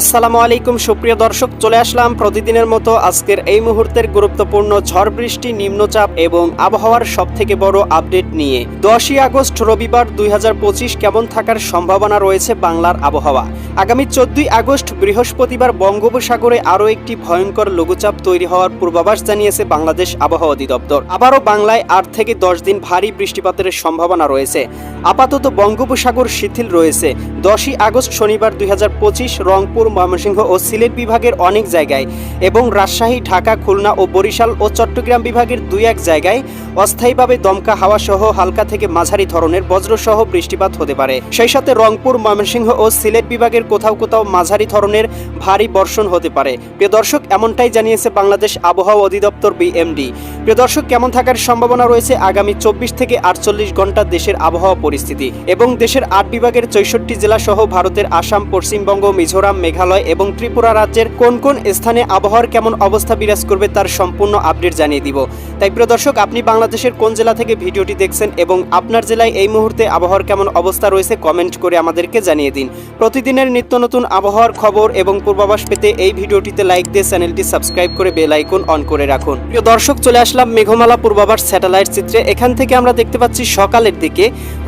আসসালামু আলাইকুম, সুপ্রিয় দর্শক, চলে আসলাম প্রতিদিনের মতো আজকের এই মুহূর্তের গুরুত্বপূর্ণ ঝড় বৃষ্টি, নিম্নচাপ এবং আবহাওয়ার সব থেকে বড় আপডেট নিয়ে। দশই আগস্ট রবিবার দুই কেমন থাকার সম্ভাবনা রয়েছে বাংলার আবহাওয়া? আগামী চোদ্দই আগস্ট বৃহস্পতিবার বঙ্গোপসাগরে আরও একটি ভয়ঙ্কর লঘুচাপ তৈরি হওয়ার পূর্বাভাস জানিয়েছে বাংলাদেশ আবহাওয়া অধিদপ্তর। আবারও বাংলায় আট থেকে দশ দিন ভারী বৃষ্টিপাতের সম্ভাবনা রয়েছে। আপাতত বঙ্গোপসাগর শিথিল রয়েছে। দশই আগস্ট শনিবার দুই হাজার পঁচিশ রংপুর ময়মনসিংহ ও সিলেট বিভাগের অনেক জায়গায় এবং রাজশাহী, ঢাকা, খুলনা ও বরিশাল ও চট্টগ্রাম বিভাগের দুই এক জায়গায় অস্থায়ীভাবে দমকা হাওয়া সহ হালকা থেকে মাঝারি ধরনের বজ্রসহ বৃষ্টিপাত হতে পারে। সেই সাথে রংপুর, ময়মনসিংহ ও সিলেট বিভাগের কোথাও কোথাও মাঝারি ধরনের ভারী বর্ষণ হতে পারে। প্রিয় দর্শক, এমনটাই জানিয়েছে বাংলাদেশ আবহাওয়া অধিদপ্তর বিএমডি। প্রিয় দর্শক, কেমন থাকার সম্ভাবনা রয়েছে আগামী চব্বিশ থেকে আটচল্লিশ ঘণ্টা দেশের আবহাওয়া পরিস্থিতি এবং দেশের আট বিভাগের চৌষট্টি জেলা সহ ভারতের আসাম, পশ্চিমবঙ্গ, মিজোরাম মেঘালয় এবং ত্রিপুরা রাজ্যের কোন কোন স্থানে আবহাওয়ার কেমন অবস্থা বিরাজ করবে তার সম্পূর্ণ আপডেট জানিয়ে দিব। তাই প্রিয় দর্শক, আপনি বাংলাদেশের কোন জেলা থেকে ভিডিওটি দেখছেন এবং আপনার জেলায় এই মুহূর্তে আবহাওয়ার কেমন অবস্থা রয়েছে কমেন্ট করে আমাদেরকে জানিয়ে দিন। প্রতিদিনের নিত্য নতুন আবহাওয়ার খবর এবং পূর্বাভাস পেতে এই ভিডিওটিতে লাইক দিয়ে চ্যানেলটি সাবস্ক্রাইব করে বেল আইকন অন করে রাখুন। প্রিয় দর্শক, চলে আসলাম মেঘমালা পূর্বাভাস স্যাটেলাইট চিত্রে। এখান থেকে আমরা দেখতে পাচ্ছি সকালের দিকে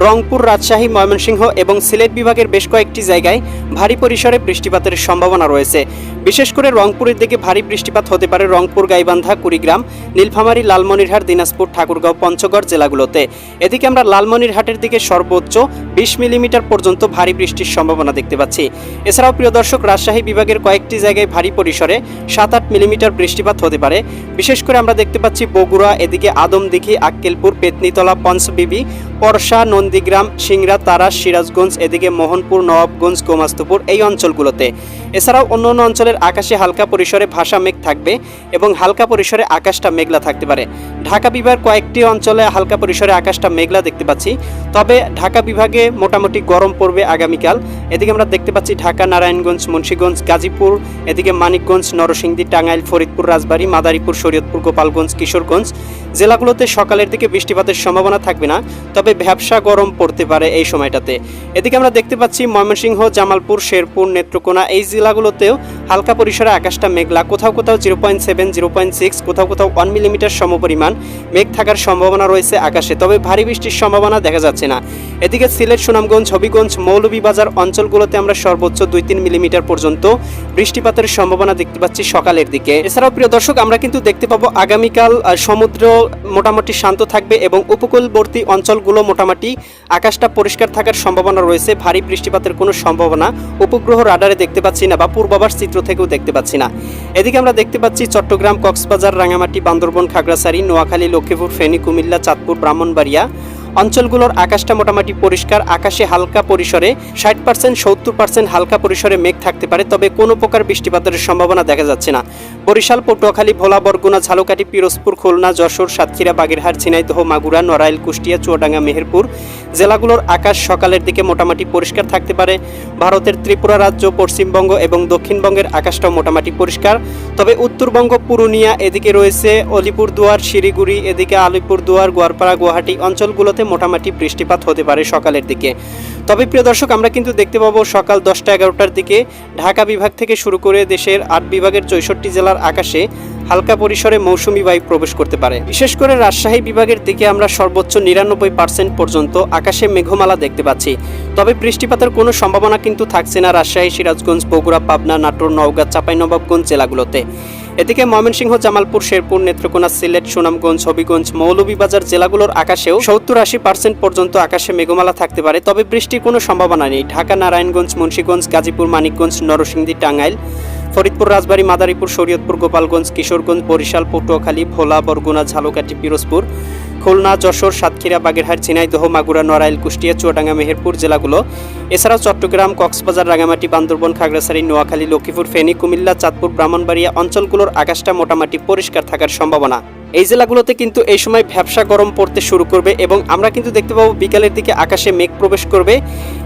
রংপুর, রাজশাহী, ময়মনসিংহ এবং সিলেট বিভাগের বেশ কয়েকটি জায়গায় ভারী পরিসরে বৃষ্টিপাতের সম্ভাবনা রয়েছে। বিশেষ করে রংপুরের দিকে ভারী বৃষ্টিপাত হতে পারে রংপুর, গাইবান্ধা, কুড়িগ্রাম, নীলফামারী, লালমনিরহাট, দিনাজপুর, ঠাকুরগাঁও, পঞ্চগড় জেলাগুলোতে। এদিকে আমরা লালমনিরহাটের দিকে সর্বোচ্চ বিশ মিলিমিটার পর্যন্ত ভারী বৃষ্টির সম্ভাবনা দেখতে পাচ্ছি। এছাড়াও প্রিয় দর্শক, রাজশাহী বিভাগের কয়েকটি জায়গায় ভারী পরিসরে সাত আট মিলিমিটার বৃষ্টিপাত হতে পারে। বিশেষ করে আমরা দেখতে পাচ্ছি বগুড়া, এদিকে আদমদিঘি, আক্কেলপুর, পেতনিতলা, পঞ্চবিবি, পরশা, নন্দীগ্রাম, সিংড়া, তারাস, সিরাজগঞ্জ, এদিকে মোহনপুর নবাবগঞ্জ গোমাস্তপুর এই অঞ্চলগুলোতে। এছাড়াও অন্য অন্য অঞ্চলের আকাশে হালকা পরিসরে ভাষা মেঘ থাকবে এবং হালকা পরিসরে আকাশটা মেঘলা থাকতে পারে। ঢাকা বিভাগ কয়েকটি অঞ্চলে হালকা পরিসরে আকাশটা মেঘলা দেখতে পাচ্ছি। তবে ঢাকা বিভাগে মোটামুটি গরম পড়বে আগামীকাল। এদিকে আমরা দেখতে পাচ্ছি ঢাকা, নারায়ণগঞ্জ, মুন্সীগঞ্জ, গাজীপুর, এদিকে মানিকগঞ্জ, নরসিংদী, টাঙ্গাইল, ফরিদপুর, রাজবাড়ী, মাদারীপুর, শরীয়তপুর, গোপালগঞ্জ, কিশোরগঞ্জ জেলাগুলোতে সকালের দিকে বৃষ্টিপাতের সম্ভাবনা থাকবে না, তবে ভ্যাবসা গরম পড়তে পারে এই সময়টাতে। এদিকে আমরা দেখতে পাচ্ছি ময়মনসিংহ, জামালপুর, শেরপুর, নেত্রকোনা এই জেলাগুলোতেও হালকা পরিসরে আকাশটা মেঘলা, কোথাও কোথাও zero point seven zero point six কোথাও কোথাও ওয়ান মিলিমিটার সমপরিমাণ মেঘ থাকার সম্ভাবনা রয়েছে আকাশে, তবে ভারী বৃষ্টির সম্ভাবনা দেখা যাচ্ছে না। এদিকে সিলেট, সুনামগঞ্জ, হবিগঞ্জ, মৌলভীবাজার অঞ্চলগুলোতে আমরা সর্বোচ্চ দুই তিন মিলিমিটার পর্যন্ত বৃষ্টিপাতের সম্ভাবনা দেখতে পাচ্ছি সকালের দিকে। এছাড়াও প্রিয় দর্শক, আমরা কিন্তু দেখতে পাবো আগামীকাল সমুদ্র মোটামুটি শান্ত থাকবে এবং উপকূলবর্তী অঞ্চলগুলো মোটামুটি আকাশটা পরিষ্কার থাকার সম্ভাবনা রয়েছে। ভারী বৃষ্টিপাতের কোনো সম্ভাবনা উপগ্রহ রাডারে দেখতে পাচ্ছি না বা পূর্বাভাস চিত্র থেকেও দেখতে পাচ্ছি না। এদিকে আমরা দেখতে পাচ্ছি চট্টগ্রাম কক্সবাজার রাঙামাটি বান্দরবন খাগড়াছড়ি নোয়াখালী লক্ষ্মীপুর ফেনী কুমিল্লা চাঁদপুর ব্রাহ্মণবাড়িয়া অঞ্চলগুলোর আকাশটা মোটামুটি পরিষ্কার, আকাশে হালকা পরিসরে, ষাট পার্সেন্ট সত্তর পার্সেন্ট হালকা পরিসরে মেঘ থাকতে পারে, তবে কোনো প্রকার বৃষ্টিপাতের সম্ভাবনা দেখা যাচ্ছে না। বরিশাল, পটুয়াখালী, ভোলা, বরগুনা, ঝালকাঠি, পিরোজপুর, খুলনা, যশোর, সাতক্ষীরা, বাগেরহাট, ঝিনাইদহ, মাগুরা, নড়াইল, কুষ্টিয়া, চুয়াডাঙ্গা, মেহেরপুর জেলাগুলোর আকাশ সকালের দিকে মোটামুটি পরিষ্কার থাকতে পারে। ভারতের ত্রিপুরা রাজ্য, পশ্চিমবঙ্গ এবং দক্ষিণবঙ্গের আকাশটাও মোটামুটি পরিষ্কার। তবে উত্তরবঙ্গ, পুরুলিয়া, এদিকে রয়েছে অলিপুরদুয়ার, শিলিগুড়ি, এদিকে আলিপুরদুয়ার গোয়ারপাড়া গুয়াহাটি অঞ্চলগুলোতে মোটামুটি বৃষ্টিপাত হতে পারে সকালের দিকে। তবে প্রিয় দর্শক, আমরা কিন্তু দেখতে পাবো সকাল দশটা এগারোটার দিকে ঢাকা বিভাগ থেকে শুরু করে দেশের আট বিভাগের চৌষট্টি জেলার আকাশে হালকা পরিসরে মৌসুমি বায়ু প্রবেশ করতে পারে। বিশেষ করে রাজশাহী বিভাগের দিকে আমরা সর্বোচ্চ নিরানব্বই পার্সেন্ট পর্যন্ত আকাশে মেঘমালা দেখতে পাচ্ছি। তবে বৃষ্টিপাতের কোনো সম্ভাবনা কিন্তু থাকছে না রাজশাহী, সিরাজগঞ্জ, বগুড়া, পাবনা, নাটোর, নওগাঁ, চাঁপাইনবাবগঞ্জ জেলাগুলোতে। এদিকে ময়মনসিংহ, জামালপুর, শেরপুর, নেত্রকোনা, সিলেট, সুনামগঞ্জ, হবিগঞ্জ, মৌলভীবাজার জেলাগুলোর আকাশেও সত্তর আশি পার্সেন্ট পর্যন্ত আকাশে মেঘমালা থাকতে পারে। তবে বৃষ্টির কোনো সম্ভাবনা নেই। ঢাকা, নারায়ণগঞ্জ, মুন্সীগঞ্জ, গাজীপুর, মানিকগঞ্জ, নরসিংদী, টাঙ্গাইল, ফরিদপুর, রাজবাড়ী, মাদারীপুর, শরীয়তপুর, গোপালগঞ্জ, কিশোরগঞ্জ, বরিশাল, পটুয়াখালী, ভোলা, বরগুনা, ঝালকাঠি, পিরোজপুর খুলনা, যশোর, সাতক্ষীরা, বাগেরহাট ঝিনাইদহ মাগুরা, নড়াইল, কুষ্টিয়া, চুয়াডাঙ্গা, মেহেরপুর জেলাগুলো। এছাড়াও চট্টগ্রাম, কক্সবাজার রাঙামাটি বান্দরবন, খাগড়াছড়ি, নোয়াখালী, লক্ষ্মীপুর, ফেনী, কুমিল্লা, চাঁদপুর, ব্রাহ্মণবাড়িয়া অঞ্চলগুলোর আকাশটা মোটামুটি পরিষ্কার থাকার সম্ভাবনা। এই জেলাগুলোতে কিন্তু এই সময় ভ্যাবসা গরম পড়তে শুরু করবে এবং আমরা কিন্তু দেখতে পাবো বিকালের দিকে আকাশে মেঘ প্রবেশ করবে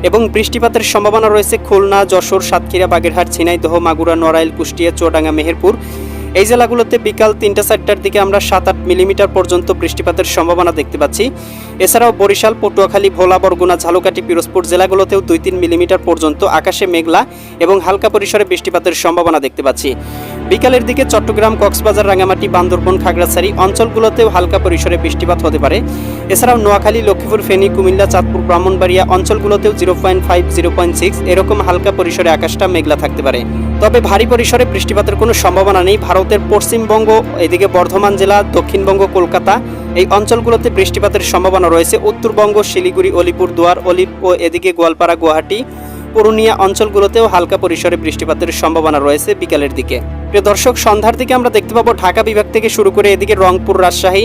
এবং বৃষ্টিপাতের সম্ভাবনা রয়েছে খুলনা, যশোর, সাতক্ষীরা, বাগেরহাট ঝিনাইদহ মাগুরা, নড়াইল, কুষ্টিয়া, চুয়াডাঙ্গা, মেহেরপুর। এই জেলাগুলোতে বিকাল তিনটা চারটার দিকে আমরা সাত আট মিলিমিটার পর্যন্ত বৃষ্টিপাতের সম্ভাবনা দেখতে পাচ্ছি। এছাড়াও বরিশাল, পটুয়াখালী, ভোলা, বরগুনা, ঝালকাঠি, পিরোজপুর জেলাগুলোতেও দুই তিন মিলিমিটার পর্যন্ত আকাশে মেঘলা এবং হালকা পরিসরে বৃষ্টিপাতের সম্ভাবনা দেখতে পাচ্ছি। বিকালের দিকে চট্টগ্রাম, কক্সবাজার রাঙামাটি বান্দরবন, খাগড়াছড়ি অঞ্চলগুলোতেও হালকা পরিসরে বৃষ্টিপাত হতে পারে। এছাড়াও Noakhali, Lakshmipur, Feni, Comilla, Chandpur, Brahmanbaria অঞ্চলগুলোতেও zero point five, zero point six এরকম হালকা পরিসরে আকাশটা মেঘলা থাকতে পারে। তবে ভারী পরিসরে বৃষ্টিপাতের কোনো সম্ভাবনা নেই। ভারতের পশ্চিমবঙ্গ, এদিকে বর্ধমান জেলা, দক্ষিণবঙ্গ, কলকাতা, এই অঞ্চলগুলোতে বৃষ্টিপাতের সম্ভাবনা রয়েছে। উত্তরবঙ্গ, শিলিগুড়ি, অলিপুর, দুয়ার, অলিপ ও এদিকে গোয়ালপাড়া, গুয়াহাটি, পুরুলিয়া অঞ্চলগুলোতেও হালকা পরিসরে বৃষ্টিপাতের সম্ভাবনা রয়েছে বিকালের দিকে। প্রিয় দর্শক, সন্ধ্যার দিকে আমরা দেখতে পাবো ঢাকা বিভাগ থেকে শুরু করে এদিকে রংপুর, রাজশাহী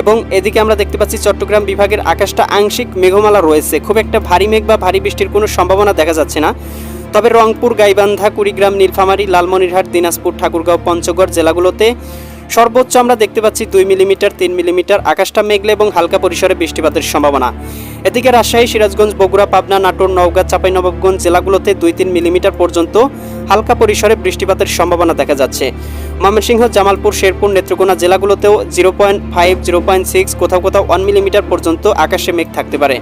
এবং এদিকে আমরা দেখতে পাচ্ছি চট্টগ্রাম বিভাগের আকাশটা আংশিক মেঘমালা রয়েছে। খুব একটা ভারী মেঘ বা ভারী বৃষ্টির কোনো সম্ভাবনা দেখা যাচ্ছে না। তবে রংপুর, গাইবান্ধা, কুড়িগ্রাম, নীলফামারী, লালমনিরহাট, দিনাজপুর, ঠাকুরগাঁও, পঞ্চগড় জেলাগুলোতে সর্বোচ্চ আমরা দেখতে পাচ্ছি দুই মিলিমিটার, তিন মিলিমিটার আকাশটা মেঘলে এবং হালকা পরিসরে বৃষ্টিপাতের সম্ভাবনা। এদিকে রাজশাহী, সিরাজগঞ্জ, বগুড়া, পাবনা, নাটোর, নওগাঁ, চাঁপাইনবাবগঞ্জ জেলাগুলোতে দুই তিন মিলিমিটার পর্যন্ত হালকা পরিসরে বৃষ্টিপাতের সম্ভাবনা দেখা যাচ্ছে। Mymensingh, Jamalpur, Sherpur, Netrokona জেলাগুলোতেও zero point five, zero point six, কোথাও কোথাও ওয়ান মিলিমিটার পর্যন্ত আকাশে মেঘ থাকতে পারে।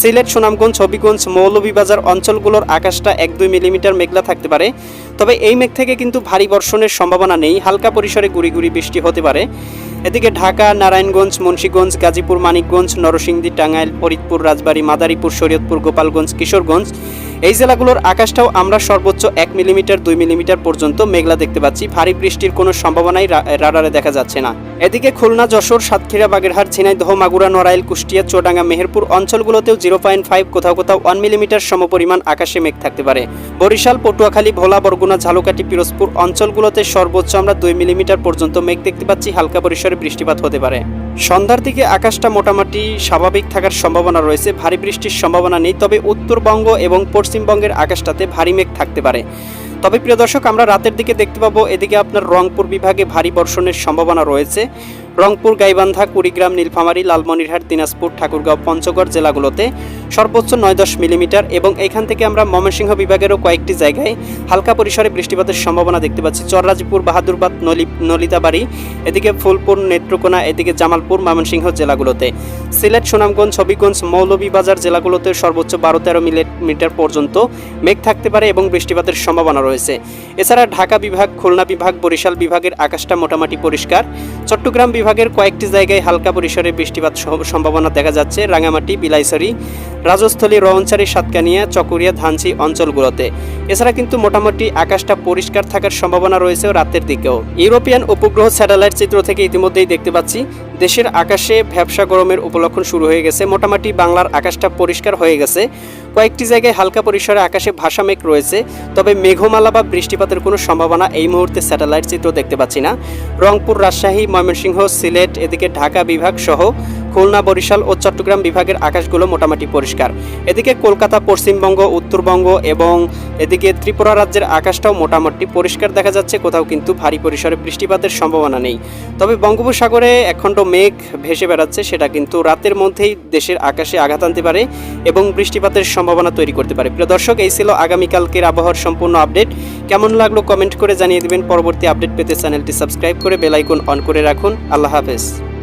সিলেট, সুনামগঞ্জ, হবিগঞ্জ, মৌলভীবাজার অঞ্চলগুলোর আকাশটা এক দুই মিলিমিটার মেঘলা থাকতে পারে। তবে এই মেঘ থেকে কিন্তু ভারী বর্ষণের সম্ভাবনা নেই। হালকা পরিসরে গুড়ি গুড়ি বৃষ্টি হতে পারে। এদিকে ঢাকা, নারায়ণগঞ্জ, মুন্সীগঞ্জ, গাজীপুর, মানিকগঞ্জ, নরসিংদী, টাঙ্গাইল, ফরিদপুর, রাজবাড়ী, মাদারীপুর, শরীয়তপুর, গোপালগঞ্জ, কিশোরগঞ্জ এই জেলাগুলোর আকাশটাও আমরা সর্বোচ্চ এক মিলিমিটার, দুই মিলিমিটার পর্যন্ত মেঘলা দেখতে পাচ্ছি। ভারী বৃষ্টির কোনো সম্ভাবনাই রাডারে দেখা যাচ্ছে না। এদিকে খুলনা, যশোর, সাতক্ষীরা, বাগেরহাট ঝিনাইদহ মাগুরা, নড়াইল, কুষ্টিয়া চোডাঙ্গা মেহেরপুর অঞ্চলগুলোতেও জিরো পয়েন্ট ফাইভ, কোথাও কোথাও ওয়ান মিলিমিটার সমপরিমাণ আকাশে মেঘ থাকতে পারে। বরিশাল, পটুয়াখালী, ভোলা, বরগুনা, ঝালকাঠি, পিরোজপুর অঞ্চলগুলোতে সর্বোচ্চ আমরা দুই মিলিমিটার পর্যন্ত মেঘ দেখতে পাচ্ছি। হালকা পরিসরে বৃষ্টিপাত হতে পারে। সন্ধ্যার দিকে আকাশটা মোটামুটি স্বাভাবিক থাকার সম্ভাবনা রয়েছে। ভারী বৃষ্টির সম্ভাবনা নেই, তবে উত্তরবঙ্গ এবং পশ্চিমবঙ্গের আকাশটাতে ভারী মেঘ থাকতে পারে। তবে প্রিয় দর্শক, আমরা রাতের দিকে দেখতে পাবো, এদিকে আপনার রংপুর বিভাগে ভারী বর্ষণের সম্ভাবনা রয়েছে। রংপুর, গাইবান্ধা, কুড়িগ্রাম, নীলফামারী, লালমনিরহাট, দিনাজপুর, ঠাকুরগাঁও, পঞ্চগড় জেলাগুলোতে সর্বোচ্চ নয় দশ মিলিমিটার এবং এখান থেকে আমরা ময়মনসিংহ বিভাগেরও কয়েকটি জায়গায় হালকা পরিসরে বৃষ্টিপাতের সম্ভাবনা দেখতে পাচ্ছি। চররাজপুর, বাহাদুরবাদ, নলি নলিতাবাড়ি, এদিকে ফুলপুর, নেত্রকোনা, এদিকে জামালপুর, ময়মনসিংহ জেলাগুলোতে। সিলেট, সুনামগঞ্জ, হবিগঞ্জ, মৌলভীবাজার জেলাগুলোতে সর্বোচ্চ বারো তেরো মিলিমিটার পর্যন্ত মেঘ থাকতে পারে এবং বৃষ্টিপাতের সম্ভাবনা রয়েছে। এছাড়া ঢাকা বিভাগ, খুলনা বিভাগ, বরিশাল বিভাগের আকাশটা মোটামুটি পরিষ্কার। চট্টগ্রাম বিভাগের কয়েকটি জায়গায় হালকা পরিসরে বৃষ্টিপাত সম- সম্ভাবনা দেখা যাচ্ছে। রাঙামাটি, বিলাইছড়ি রাজস্থলী রওনচারি সাতকানিয়া, চকরিয়া, ধানসি অঞ্চলগুলোতে। এছাড়া কিন্তু মোটামুটি আকাশটা পরিষ্কার থাকার সম্ভাবনা রয়েছে রাতের দিকেও। ইউরোপিয়ান উপগ্রহ স্যাটেলাইট চিত্র থেকে ইতিমধ্যেই দেখতে পাচ্ছি, দেশের আকাশে ভ্যাবসা গরমের উপলক্ষণ শুরু হয়ে গেছে। মোটামুটি বাংলার আকাশটা পরিষ্কার হয়ে গেছে। কয়েকটি জায়গায় হালকা পরিসরে আকাশে ভাষা মেঘ রয়েছে, তবে মেঘমালা বা বৃষ্টিপাতের কোনো সম্ভাবনা এই মুহূর্তে স্যাটেলাইট চিত্র দেখতে পাচ্ছি না। রংপুর, রাজশাহী, ময়মনসিংহ, সিলেট, এদিকে ঢাকা বিভাগ সহ খুলনা, বরিশাল ও চট্টগ্রাম বিভাগের আকাশগুলো মোটামুটি পরিষ্কার। এদিকে কলকাতা, পশ্চিমবঙ্গ, উত্তরবঙ্গ এবং এদিকে ত্রিপুরা রাজ্যের আকাশটাও মোটামুটি পরিষ্কার দেখা যাচ্ছে, কোথাও কিন্তু ভারী পরিসরে বৃষ্টিপাতের সম্ভাবনা নেই। তবে বঙ্গোপসাগরে একখণ্ড মেঘ ভেসে বেড়াচ্ছে, সেটা কিন্তু রাতের মধ্যেই দেশের আকাশে আঘাত আনতে পারে এবং বৃষ্টিপাতের সম্ভাবনা তৈরি করতে পারে। প্রিয় দর্শক, এই ছিল আগামীকালকের আবহাওয়ার সম্পূর্ণ আপডেট। কেমন লাগল কমেন্ট করে জানিয়ে দিবেন। পরবর্তী আপডেট পেতে চ্যানেলটি সাবস্ক্রাইব করে বেল আইকন অন করে রাখুন। আল্লাহ হাফেজ।